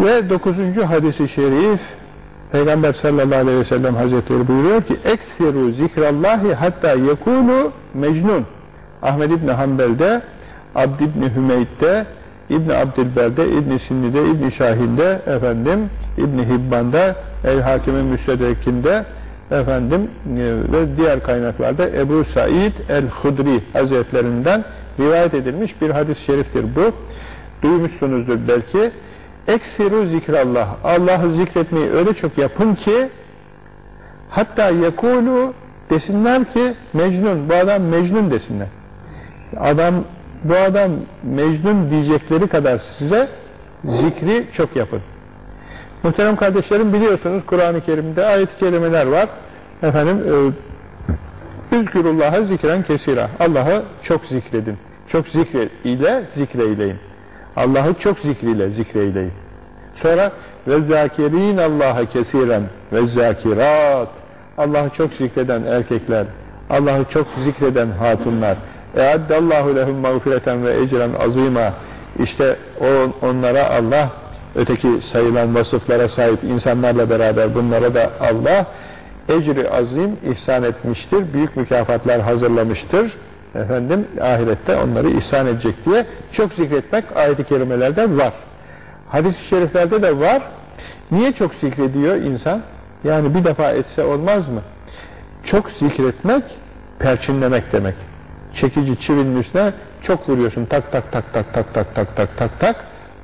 Ve dokuzuncu hadisi şerif Peygamber sallallahu aleyhi ve sellem hazretleri buyuruyor ki eksiru zikrallahi hatta yekulu mecnun Ahmed İbni Hanbel'de Abd İbni Hümeyd'de İbni Abdilber'de, İbni Sinni'de, İbni Şahin'de efendim İbni Hibban'da El Hakim'in Müstedrek'inde efendim e, ve diğer kaynaklarda Ebu Said el-Hudri Hazretlerinden rivayet edilmiş bir hadis-i şeriftir bu. Duymuşsunuzdur belki. Eksiru zikrallah. Allah'ı zikretmeyi öyle çok yapın ki hatta yekulu desinler ki Mecnun, bu adam Mecnun desinler. Adam, bu adam Mecnun diyecekleri kadar size zikri çok yapın. Muhterem kardeşlerim biliyorsunuz Kur'an-ı Kerim'de ayet-i kerimeler var. Efendim e, Ülkürullah'a zikren kesira. Allah'ı çok zikredin. Çok zikre ile zikreyleyin. Allah'ı çok zikriyle zikreyleyin. Sonra ve zakirin Allah'a kesiren ve zakirat. Allah'ı çok zikreden erkekler, Allah'ı çok zikreden hatunlar. Eaddallahu lehum mağfireten ve ecren azima. İşte o, onlara Allah öteki sayılan vasıflara sahip insanlarla beraber bunlara da Allah ecri azim ihsan etmiştir. Büyük mükafatlar hazırlamıştır. Efendim ahirette onları ihsan edecek diye çok zikretmek ayet-i kerimelerde var. Hadis-i şeriflerde de var. Niye çok zikrediyor insan? Yani bir defa etse olmaz mı? Çok zikretmek, perçinlemek demek. Çekici çivinin üstüne çok vuruyorsun. Tak tak tak tak tak tak tak tak tak tak.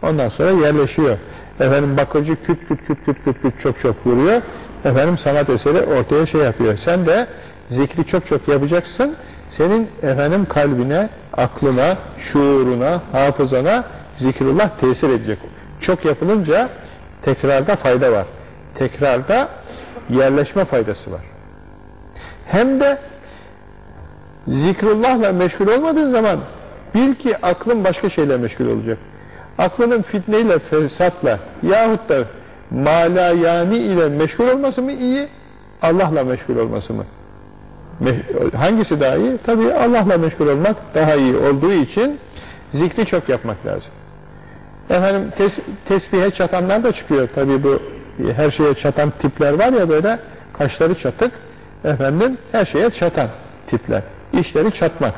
Ondan sonra yerleşiyor. Efendim bakıcı küt küt küt küt küt küt çok çok vuruyor. Efendim sanat eseri ortaya şey yapıyor. Sen de zikri çok çok yapacaksın. Senin efendim kalbine, aklına, şuuruna, hafızana zikrullah tesir edecek. Çok yapılınca tekrarda fayda var. Tekrarda yerleşme faydası var. Hem de zikrullahla meşgul olmadığın zaman bil ki aklın başka şeyle meşgul olacak. Aklının fitneyle, fesatla yahut da malayani ile meşgul olması mı iyi, Allah'la meşgul olması mı? Hangisi daha iyi? Tabii Allah'la meşgul olmak daha iyi olduğu için zikri çok yapmak lazım. Efendim tes tesbihe çatanlar da çıkıyor. Tabii bu her şeye çatan tipler var ya böyle kaşları çatık. Efendim her şeye çatan tipler. İşleri çatmak.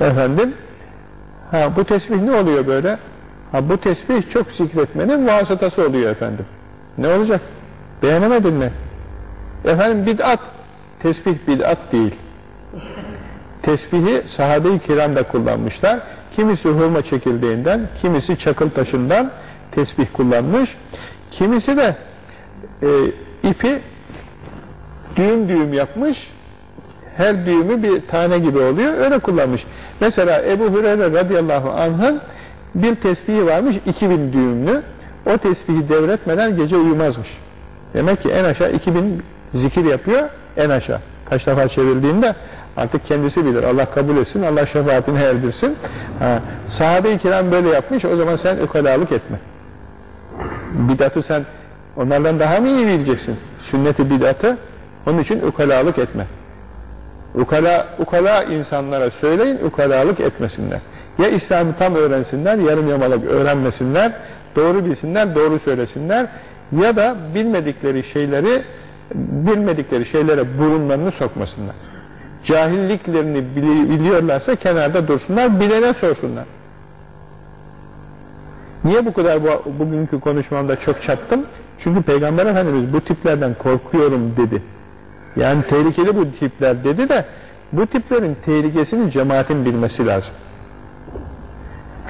Efendim ha bu tesbih ne oluyor böyle? Ha bu tesbih çok zikretmenin vasıtası oluyor efendim. Ne olacak? Beğenemedin mi? Efendim bid'at. Tesbih bid'at değil. Tesbihi sahabe-i kiram da kullanmışlar. Kimisi hurma çekirdeğinden, kimisi çakıl taşından tesbih kullanmış. Kimisi de e, ipi düğüm düğüm yapmış. Her düğümü bir tane gibi oluyor. Öyle kullanmış. Mesela Ebu Hureyre radıyallahu anh'ın bir tesbihi varmış 2000 düğümlü. O tesbihi devretmeden gece uyumazmış. Demek ki en aşağı 2000 zikir yapıyor en aşağı. Kaç defa çevirdiğinde artık kendisi bilir. Allah kabul etsin, Allah şefaatini erdirsin. Ha, Sahabe-i kiram böyle yapmış, o zaman sen ukalalık etme. Bidatı sen onlardan daha mı iyi bileceksin? Sünneti bidatı, onun için ukalalık etme. Ukala, ukala insanlara söyleyin, ukalalık etmesinler. Ya İslam'ı tam öğrensinler, yarım yamalak öğrenmesinler, doğru bilsinler, doğru söylesinler ya da bilmedikleri şeyleri bilmedikleri şeylere burunlarını sokmasınlar. Cahilliklerini biliyorlarsa kenarda dursunlar, bilene sorsunlar. Niye bu kadar bu, bugünkü konuşmamda çok çattım? Çünkü Peygamber Efendimiz bu tiplerden korkuyorum dedi. Yani tehlikeli bu tipler dedi de bu tiplerin tehlikesini cemaatin bilmesi lazım.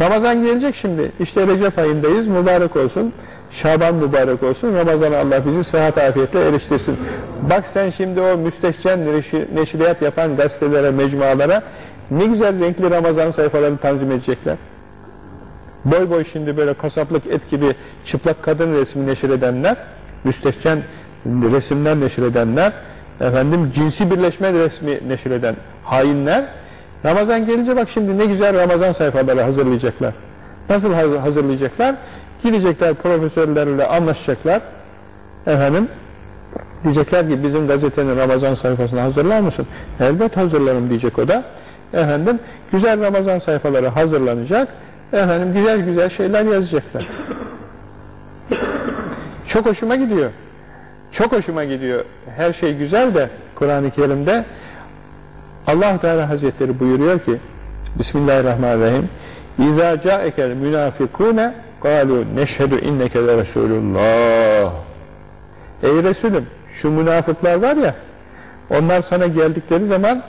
Ramazan gelecek şimdi. İşte Recep ayındayız. Mübarek olsun. Şaban mübarek olsun. Ramazan Allah bizi sıhhat afiyetle eriştirsin. Bak sen şimdi o müstehcen neşriyat yapan gazetelere, mecmualara ne güzel renkli Ramazan sayfalarını tanzim edecekler. Boy boy şimdi böyle kasaplık et gibi çıplak kadın resmi neşredenler, müstehcen resimler neşredenler, efendim cinsi birleşme resmi neşreden hainler, Ramazan gelince bak şimdi ne güzel Ramazan sayfaları hazırlayacaklar. Nasıl hazırlayacaklar? Gidecekler profesörlerle anlaşacaklar. Efendim diyecekler ki bizim gazetenin Ramazan sayfasını hazırlar mısın? Elbet hazırlarım diyecek o da. Efendim güzel Ramazan sayfaları hazırlanacak. Efendim güzel güzel şeyler yazacaklar. Çok hoşuma gidiyor. Çok hoşuma gidiyor. Her şey güzel de Kur'an-ı Kerim'de Allah Teala Hazretleri buyuruyor ki Bismillahirrahmanirrahim İzâ câekel münâfikûne قَالُوا neşhedü inneke de Resulullah Ey Resulüm şu münafıklar var ya onlar sana geldikleri zaman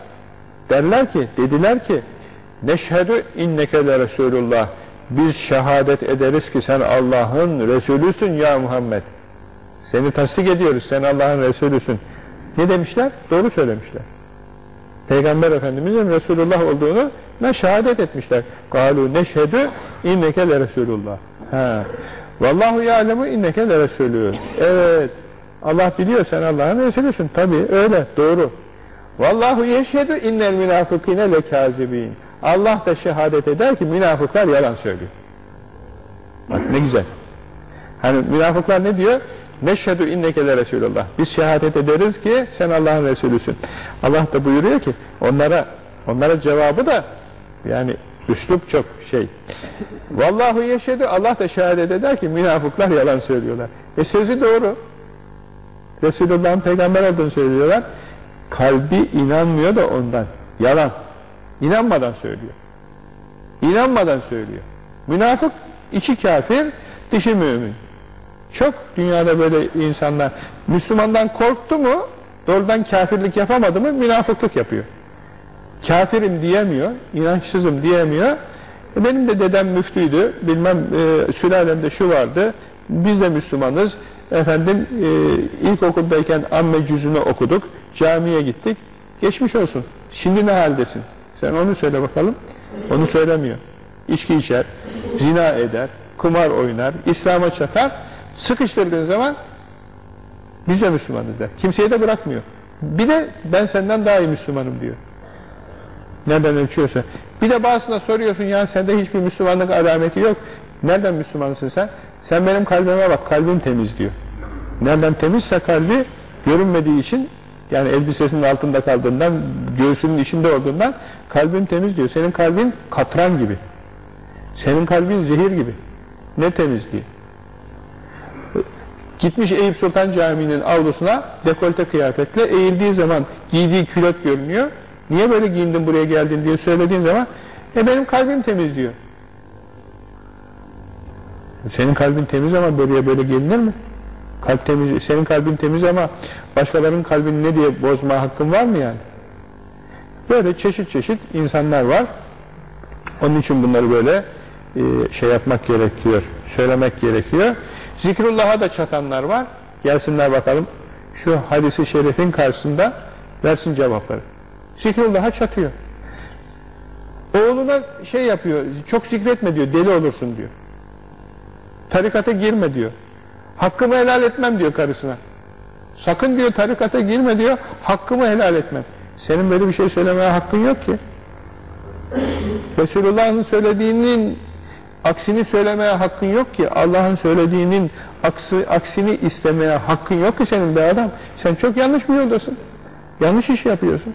derler ki, dediler ki neşhedü inneke de Resulullah biz şehadet ederiz ki sen Allah'ın Resulüsün ya Muhammed seni tasdik ediyoruz sen Allah'ın Resulüsün ne demişler? Doğru söylemişler Peygamber Efendimiz'in Resulullah olduğunu ne şehadet etmişler. Galu neşhedü inneke le Resulullah. Ha. Vallahu ya'lemu inneke le Resulü. Evet. Allah biliyor sen Allah'ın Resulüsün. Tabi öyle doğru. Vallahu yeşhedü innel münafıkine le kazibin. Allah da şehadet eder ki münafıklar yalan söylüyor. Bak ne güzel. Hani münafıklar ne diyor? Neşhedü inneke le Resulullah. Biz şehadet ederiz ki sen Allah'ın Resulüsün. Allah da buyuruyor ki onlara onlara cevabı da yani üslup çok şey. Vallahu yeşhedü Allah da şehadet eder ki münafıklar yalan söylüyorlar. E sözü doğru. Resulullah'ın peygamber olduğunu söylüyorlar. Kalbi inanmıyor da ondan. Yalan. İnanmadan söylüyor. İnanmadan söylüyor. Münafık içi kafir, dışı mümin. Çok dünyada böyle insanlar Müslümandan korktu mu doğrudan kafirlik yapamadı mı münafıklık yapıyor. Kafirim diyemiyor, inançsızım diyemiyor. E benim de dedem müftüydü, bilmem e, sülalemde şu vardı, biz de Müslümanız. Efendim e, ilkokuldayken amme cüzünü okuduk, camiye gittik. Geçmiş olsun. Şimdi ne haldesin? Sen onu söyle bakalım. Onu söylemiyor. İçki içer, zina eder, kumar oynar, İslam'a çatar. Sıkıştırdığın zaman biz de Müslümanız der. Kimseyi de bırakmıyor. Bir de ben senden daha iyi Müslümanım diyor. Nereden ölçüyorsa. Bir de bazısına soruyorsun ya sende hiçbir Müslümanlık alameti yok. Nereden Müslümansın sen? Sen benim kalbime bak kalbim temiz diyor. Nereden temizse kalbi görünmediği için yani elbisesinin altında kaldığından göğsünün içinde olduğundan kalbim temiz diyor. Senin kalbin katran gibi. Senin kalbin zehir gibi. Ne temizliği? Gitmiş Eyüp Sultan Camii'nin avlusuna dekolte kıyafetle eğildiği zaman giydiği külot görünüyor. Niye böyle giyindin buraya geldin diye söylediğin zaman e benim kalbim temiz diyor. Senin kalbin temiz ama buraya böyle gelinir mi? Kalp temiz, senin kalbin temiz ama başkalarının kalbini ne diye bozma hakkın var mı yani? Böyle çeşit çeşit insanlar var. Onun için bunları böyle e, şey yapmak gerekiyor, söylemek gerekiyor. Zikrullah'a da çatanlar var. Gelsinler bakalım. Şu hadisi şerifin karşısında versin cevapları. Zikrullah'a çatıyor. Oğluna şey yapıyor, çok zikretme diyor, deli olursun diyor. Tarikata girme diyor. Hakkımı helal etmem diyor karısına. Sakın diyor tarikata girme diyor, hakkımı helal etmem. Senin böyle bir şey söylemeye hakkın yok ki. Resulullah'ın söylediğinin aksini söylemeye hakkın yok ki. Allah'ın söylediğinin aksi, aksini istemeye hakkın yok ki senin be adam. Sen çok yanlış bir yoldasın. Yanlış iş yapıyorsun.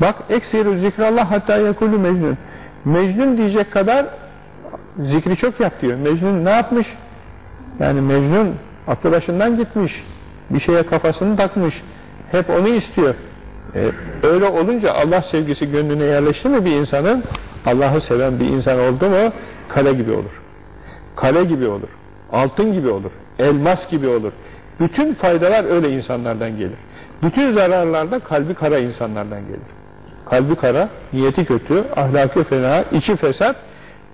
Bak eksiru zikrallah hatta yekulü mecnun. Mecnun diyecek kadar zikri çok yap diyor. Mecnun ne yapmış? Yani Mecnun aklı başından gitmiş. Bir şeye kafasını takmış. Hep onu istiyor. Ee, öyle olunca Allah sevgisi gönlüne yerleşti mi bir insanın Allah'ı seven bir insan oldu mu kale gibi olur. Kale gibi olur. Altın gibi olur. Elmas gibi olur. Bütün faydalar öyle insanlardan gelir. Bütün zararlar da kalbi kara insanlardan gelir. Kalbi kara, niyeti kötü, ahlakı fena, içi fesat,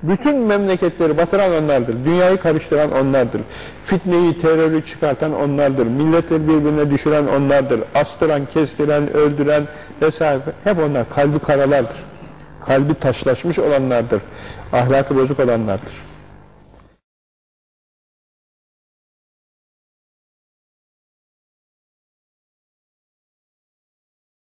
bütün memleketleri batıran onlardır. Dünyayı karıştıran onlardır. Fitneyi, terörü çıkartan onlardır. Milletleri birbirine düşüren onlardır. Astıran, kestiren, öldüren vesaire. Hep onlar kalbi karalardır. Kalbi taşlaşmış olanlardır. Ahlakı bozuk olanlardır.